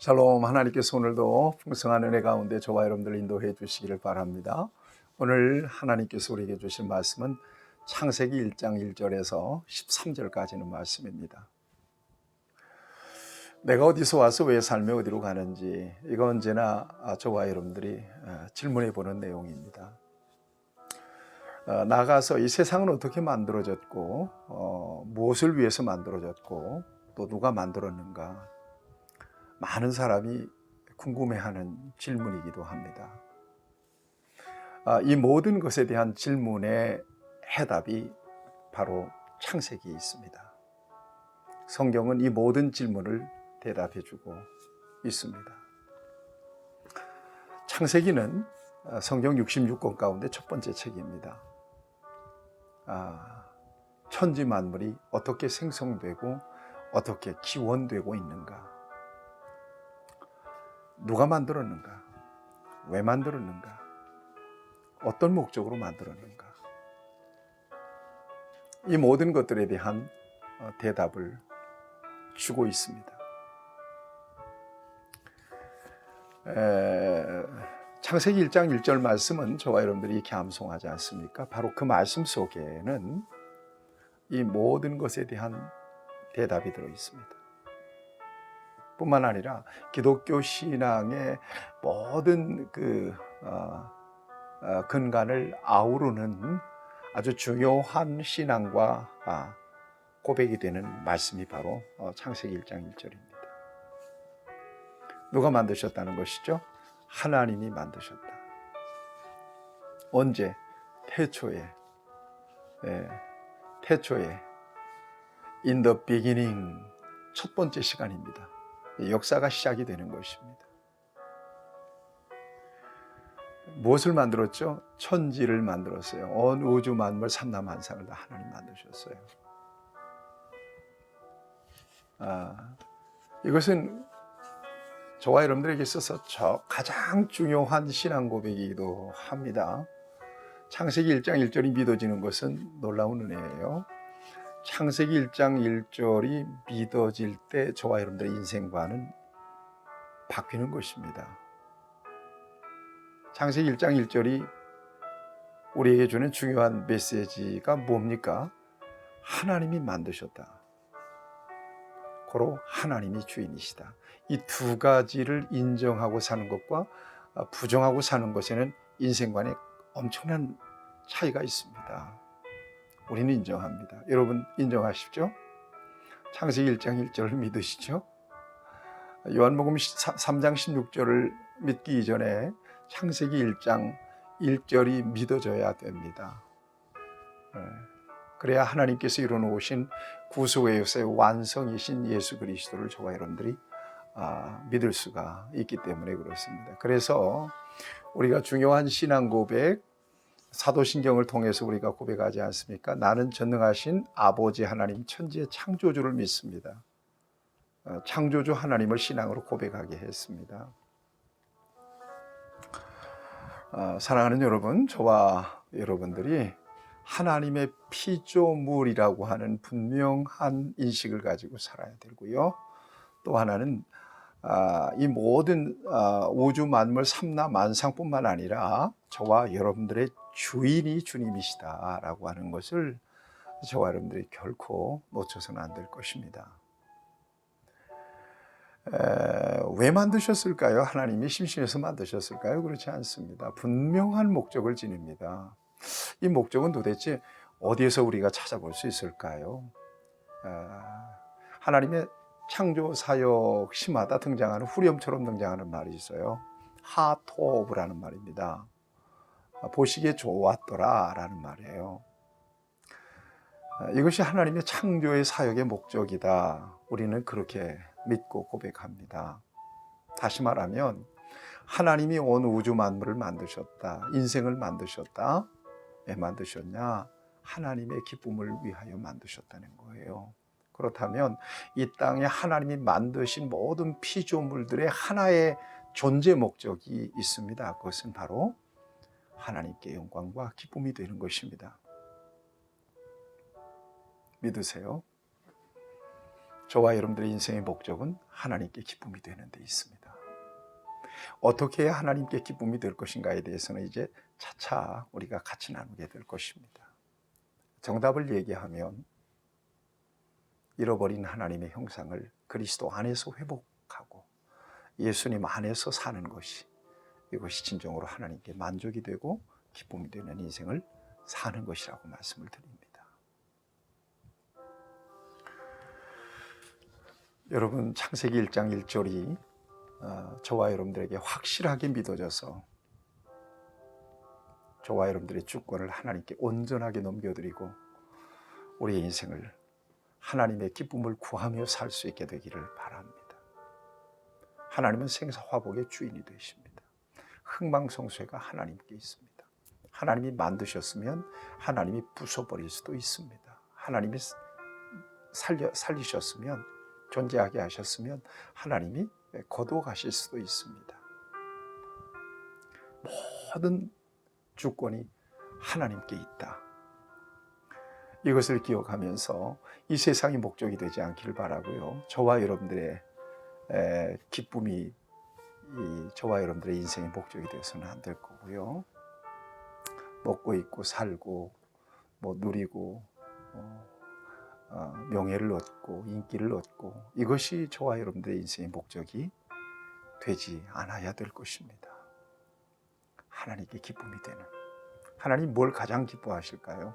샬롬 하나님께서 오늘도 풍성한 은혜 가운데 저와 여러분들 인도해 주시기를 바랍니다. 오늘 하나님께서 우리에게 주신 말씀은 창세기 1장 1절에서 13절까지는 말씀입니다. 내가 어디서 와서 왜 삶에 어디로 가는지 이거 언제나 저와 여러분들이 질문해 보는 내용입니다. 어, 나가서 이 세상은 어떻게 만들어졌고 어, 무엇을 위해서 만들어졌고 또 누가 만들었는가 많은 사람이 궁금해하는 질문이기도 합니다. 아, 이 모든 것에 대한 질문의 해답이 바로 창세기에 있습니다. 성경은 이 모든 질문을 대답해 주고 있습니다. 창세기는 성경 66권 가운데 첫 번째 책입니다. 아, 천지 만물이 어떻게 생성되고 어떻게 기원되고 있는가? 누가 만들었는가? 왜 만들었는가? 어떤 목적으로 만들었는가? 이 모든 것들에 대한 어, 대답을 주고 있습니다. 에, 창세기 1장 1절 말씀은 저와 여러분들이 감송하지 않습니까? 바로 그 말씀 속에는 이 모든 것에 대한 대답이 들어 있습니다. 뿐만 아니라 기독교 신앙의 모든 그 어, 어, 근간을 아우르는 아주 중요한 신앙과 아, 고백이 되는 말씀이 바로 어, 창세기 1장 1절입니다. 누가 만드셨다는 것이죠? 하나님이 만드셨다. 언제? 태초에. 예, 태초에. In the beginning. 첫 번째 시간입니다. 역사가 시작이 되는 것입니다. 무엇을 만들었죠? 천지를 만들었어요. 온 우주 만물 삼라만상을 다 하나님 만드셨어요. 아, 이것은 저와 여러분들에게 있어서 저 가장 중요한 신앙 고백이기도 합니다. 창세기 1장 1절이 믿어지는 것은 놀라운 은혜예요. 창세기 1장 1절이 믿어질 때 저와 여러분들의 인생과는 바뀌는 것입니다. 창세기 1장 1절이 우리에게 주는 중요한 메시지가 뭡니까? 하나님이 만드셨다. 고로 하나님이 주인이시다. 이 두 가지를 인정하고 사는 것과 부정하고 사는 것에는 인생관에 엄청난 차이가 있습니다. 우리는 인정합니다. 여러분 인정하십시오? 창세기 1장 1절을 믿으시죠? 요한복음 3장 16절을 믿기 이전에 창세기 1장 1절이 믿어져야 됩니다. 네. 그래야 하나님께서 이루어놓으신 구속의 역사의 완성이신 예수 그리스도를 저와 여러분들이 아, 믿을 수가 있기 때문에 그렇습니다. 그래서 우리가 중요한 신앙 고백, 사도신경을 통해서 우리가 고백하지 않습니까? 나는 전능하신 아버지 하나님 천지의 창조주를 믿습니다. 어, 창조주 하나님을 신앙으로 고백하게 했습니다. 어, 사랑하는 여러분, 저와 여러분들이 하나님의 피조물이라고 하는 분명한 인식을 가지고 살아야 되고요. 또 하나는 아, 이 모든 아, 우주 만물 삼라 만상뿐만 아니라 저와 여러분들의 주인이 주님이시다라고 하는 것을 저와 여러분들이 결코 놓쳐서는 안 될 것입니다. 에, 왜 만드셨을까요? 하나님이 심신해서 만드셨을까요? 그렇지 않습니다. 분명한 목적을 지닙니다. 이 목적은 도대체 어디에서 우리가 찾아볼 수 있을까요? 아, 하나님의 창조 사역 시마다 등장하는 후렴처럼 등장하는 말이 있어요. 하토브라는 말입니다. 아, 보시기에 좋았더라라는 말이에요. 아, 이것이 하나님의 창조의 사역의 목적이다. 우리는 그렇게 믿고 고백합니다. 다시 말하면 하나님이 온 우주 만물을 만드셨다. 인생을 만드셨다. 왜 만드셨냐? 하나님의 기쁨을 위하여 만드셨다는 거예요. 그렇다면 이 땅에 하나님이 만드신 모든 피조물들의 하나의 존재 목적이 있습니다. 그것은 바로 하나님께 영광과 기쁨이 되는 것입니다. 믿으세요? 저와 여러분들의 인생의 목적은 하나님께 기쁨이 되는 데 있습니다. 어떻게 해야 하나님께 기쁨이 될 것인가에 대해서는 이제 차차 우리가 같이 나누게 될 것입니다. 정답을 얘기하면 잃어버린 하나님의 형상을 그리스도 안에서 회복하고 예수님 안에서 사는 것이 이것이 진정으로 하나님께 만족이 되고 기쁨이 되는 인생을 사는 것이라고 말씀을 드립니다. 여러분 창세기 1장 1절이 어, 저와 여러분들에게 확실하게 믿어져서 저와 여러분들의 주권을 하나님께 온전하게 넘겨드리고 우리의 인생을 하나님의 기쁨을 구하며 살 수 있게 되기를 바랍니다. 하나님은 생사화복의 주인이 되십니다. 흥망성쇠가 하나님께 있습니다. 하나님이 만드셨으면 하나님이 부숴버릴 수도 있습니다. 하나님이 살려, 살리셨으면 존재하게 하셨으면 하나님이 거두어 가실 수도 있습니다. 모든 주권이 하나님께 있다. 이것을 기억하면서 이 세상이 목적이 되지 않기를 바라고요. 저와 여러분들의 기쁨이 저와 여러분들의 인생의 목적이 되어서는 안 될 거고요. 먹고 있고 살고 뭐 누리고 어, 어, 명예를 얻고 인기를 얻고 이것이 저와 여러분들의 인생의 목적이 되지 않아야 될 것입니다. 하나님께 기쁨이 되는 하나님 뭘 가장 기뻐하실까요?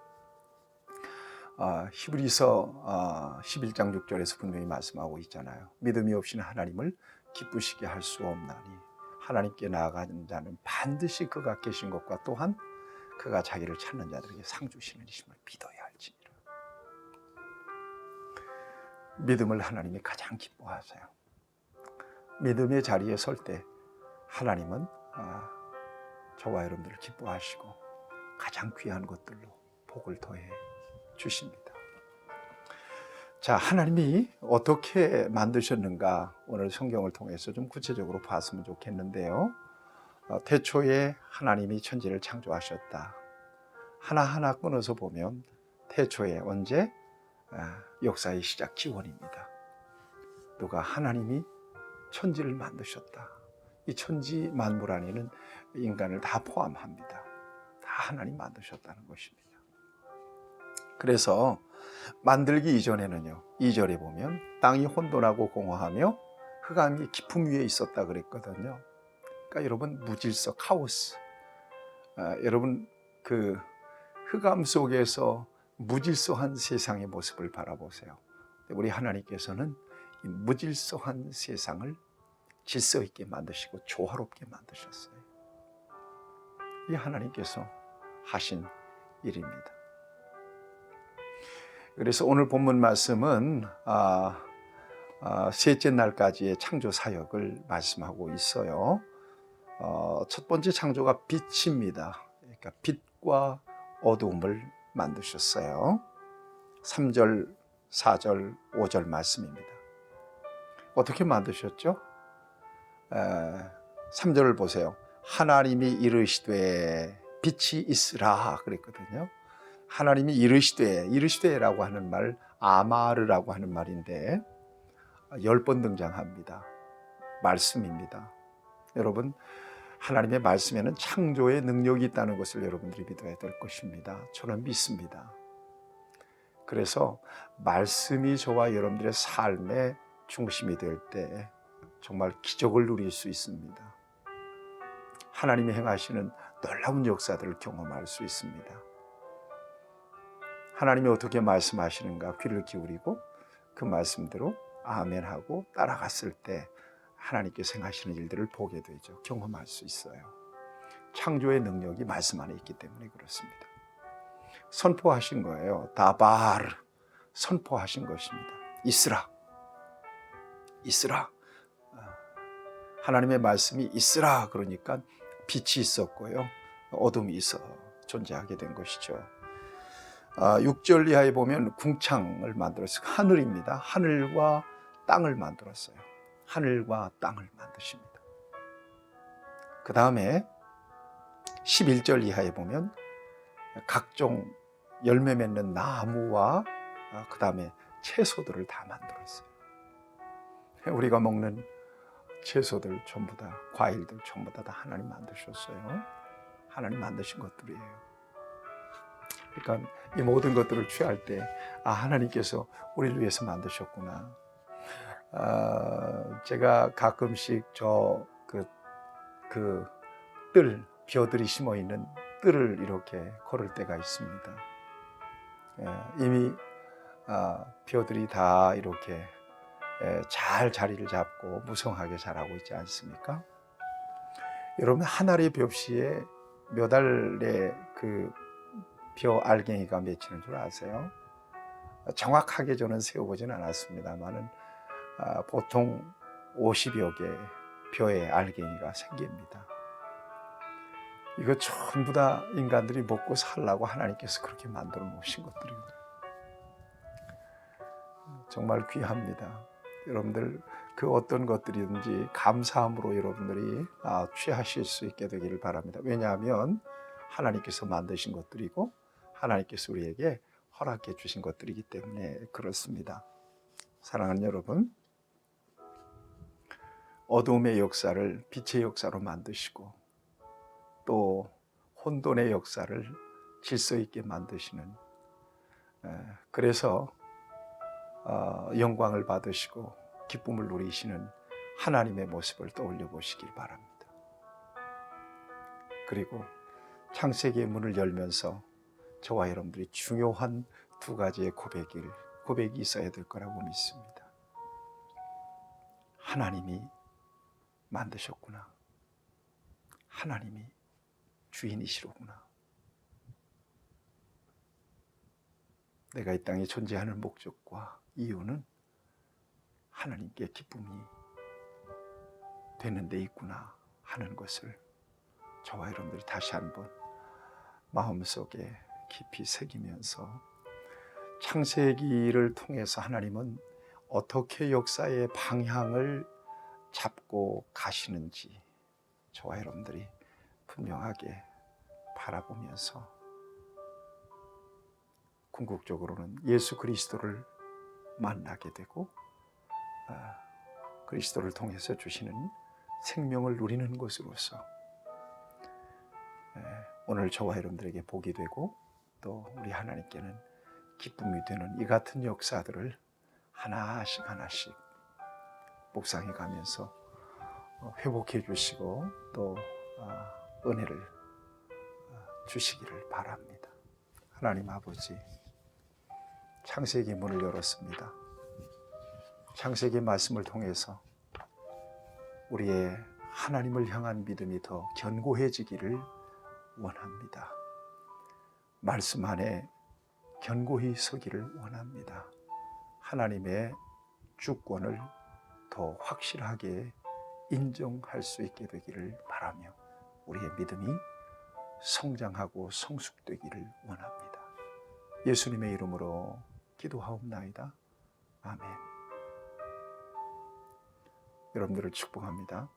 아, 히브리서 아, 11장 6절에서 분명히 말씀하고 있잖아요. 믿음이 없이는 하나님을 기쁘시게 할 수 없나니 하나님께 나아가는 자는 반드시 그가 계신 것과 또한 그가 자기를 찾는 자들에게 상 주시는 이심을 믿어야 할지니라. 믿음을 하나님이 가장 기뻐하세요. 믿음의 자리에 설 때 하나님은 아, 저와 여러분들을 기뻐하시고 가장 귀한 것들로 복을 더해 주십니다. 자, 하나님이 어떻게 만드셨는가 오늘 성경을 통해서 좀 구체적으로 봤으면 좋겠는데요. 어, 태초에 하나님이 천지를 창조하셨다. 하나하나 끊어서 보면 태초에 언제 아, 역사의 시작 기원입니다. 누가 하나님이 천지를 만드셨다. 이 천지 만물 안에는 인간을 다 포함합니다. 다 하나님 만드셨다는 것입니다. 그래서 만들기 이전에는요. 2절에 보면 땅이 혼돈하고 공허하며 흑암이 깊음 위에 있었다 그랬거든요. 그러니까 여러분 무질서 카오스. 아, 여러분 그 흑암 속에서 무질서한 세상의 모습을 바라보세요. 우리 하나님께서는 이 무질서한 세상을 질서 있게 만드시고 조화롭게 만드셨어요. 이 하나님께서 하신 일입니다. 그래서 오늘 본문 말씀은 아, 아, 셋째 날까지의 창조 사역을 말씀하고 있어요. 어, 첫 번째 창조가 빛입니다. 그러니까 빛과 어두움을 만드셨어요. 3절, 4절, 5절 말씀입니다. 어떻게 만드셨죠? 에, 3절을 보세요. 하나님이 이르시되 빛이 있으라 그랬거든요. 하나님이 이르시되 이르시되라고 하는 말 아마르라고 하는 말인데 열 번 등장합니다. 말씀입니다. 여러분 하나님의 말씀에는 창조의 능력이 있다는 것을 여러분들이 믿어야 될 것입니다. 저는 믿습니다. 그래서 말씀이 저와 여러분들의 삶의 중심이 될 때 정말 기적을 누릴 수 있습니다. 하나님이 행하시는 놀라운 역사들을 경험할 수 있습니다. 하나님이 어떻게 말씀하시는가 귀를 기울이고 그 말씀대로 아멘 하고 따라갔을 때 하나님께서 행하시는 일들을 보게 되죠. 경험할 수 있어요. 창조의 능력이 말씀 안에 있기 때문에 그렇습니다. 선포하신 거예요. 다바르 선포하신 것입니다. 있으라. 있으라. 아, 하나님의 말씀이 있으라 그러니까 빛이 있었고요. 어둠이 있어 존재하게 된 것이죠. 6절 아, 이하에 보면 궁창을 만들었어요. 하늘입니다. 하늘과 땅을 만들었어요. 하늘과 땅을 만드십니다. 그 다음에 11절 이하에 보면 각종 열매 맺는 나무와 그 다음에 채소들을 다 만들었어요. 우리가 먹는 채소들 전부 다 과일들 전부 다, 다 하나님 만드셨어요. 하나님 만드신 것들이에요. 그러니까 이 모든 것들을 취할 때 아 하나님께서 우리를 위해서 만드셨구나. 아, 제가 가끔씩 저 그 그 뜰, 벼들이 심어 있는 뜰을 이렇게 걸을 때가 있습니다. 예, 이미 아, 벼들이 다 이렇게 예, 잘 자리를 잡고 무성하게 자라고 있지 않습니까? 여러분 한 알의 벽시에 몇 알의 그 벼 알갱이가 맺히는 줄 아세요? 정확하게 저는 세어보지는 않았습니다만은 아, 보통 50여 개 벼의 알갱이가 생깁니다. 이거 전부 다 인간들이 먹고 살라고 하나님께서 그렇게 만들어 놓으신 것들입니다. 정말 귀합니다. 여러분들 그 어떤 것들이든지 감사함으로 여러분들이 아, 취하실 수 있게 되기를 바랍니다. 왜냐하면 하나님께서 만드신 것들이고 하나님께서 우리에게 허락해 주신 것들이기 때문에 그렇습니다. 사랑하는 여러분, 어둠의 역사를 빛의 역사로 만드시고 또 혼돈의 역사를 질서 있게 만드시는 에, 그래서 어, 영광을 받으시고 기쁨을 누리시는 하나님의 모습을 떠올려 보시길 바랍니다. 그리고 창세기의 문을 열면서 저와 여러분들이 중요한 두 가지의 고백을 고백이 있어야 될 거라고 믿습니다. 하나님이 만드셨구나. 하나님이 주인이시로구나. 내가 이 땅에 존재하는 목적과 이유는 하나님께 기쁨이 되는 데 있구나 하는 것을 저와 여러분들이 다시 한번 마음속에 깊이 새기면서 창세기를 통해서 하나님은 어떻게 역사의 방향을 잡고 가시는지 저와 여러분들이 분명하게 바라보면서 궁극적으로는 예수 그리스도를 만나게 되고 아, 그리스도를 통해서 주시는 생명을 누리는 것으로서 예, 오늘 저와 여러분들에게 복이 되고 또 우리 하나님께는 기쁨이 되는 이 같은 역사들을 하나씩 하나씩 묵상해 가면서 어, 회복해 주시고 또 아, 은혜를 어, 주시기를 바랍니다. 하나님 아버지 창세기 문을 열었습니다. 창세기 말씀을 통해서 우리의 하나님을 향한 믿음이 더 견고해지기를 원합니다. 말씀 안에 견고히 서기를 원합니다. 하나님의 주권을 더 확실하게 인정할 수 있게 되기를 바라며 우리의 믿음이 성장하고 성숙되기를 원합니다. 예수님의 이름으로 기도하옵나이다. 아멘. 여러분들을 축복합니다.